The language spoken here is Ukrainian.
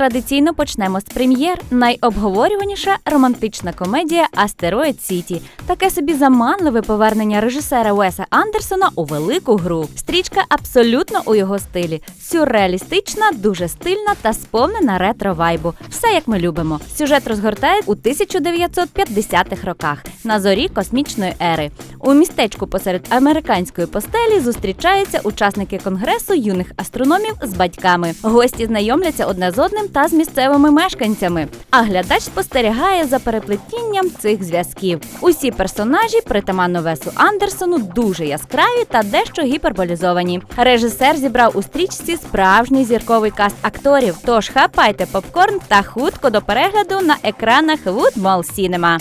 традиційно почнемо з прем'єр. Найобговорюваніша романтична комедія Астероїд Сіті. Таке собі заманливе повернення режисера Уеса Андерсона у велику гру. Стрічка абсолютно у його стилі. Сюрреалістична, дуже стильна та сповнена ретро вайбу. Все як ми любимо. Сюжет розгортає у 1950-х роках на зорі космічної ери. У містечку посеред американської постелі зустрічаються учасники конгресу юних астрономів з батьками. Гості знайомляться одне з одним та з місцевими мешканцями. А глядач спостерігає за переплетінням цих зв'язків. Усі персонажі, притаманно Весу Андерсону, дуже яскраві та дещо гіперболізовані. Режисер зібрав у стрічці справжній зірковий каст акторів. Тож хапайте попкорн та хутко до перегляду на екранах Wood Mall Cinema.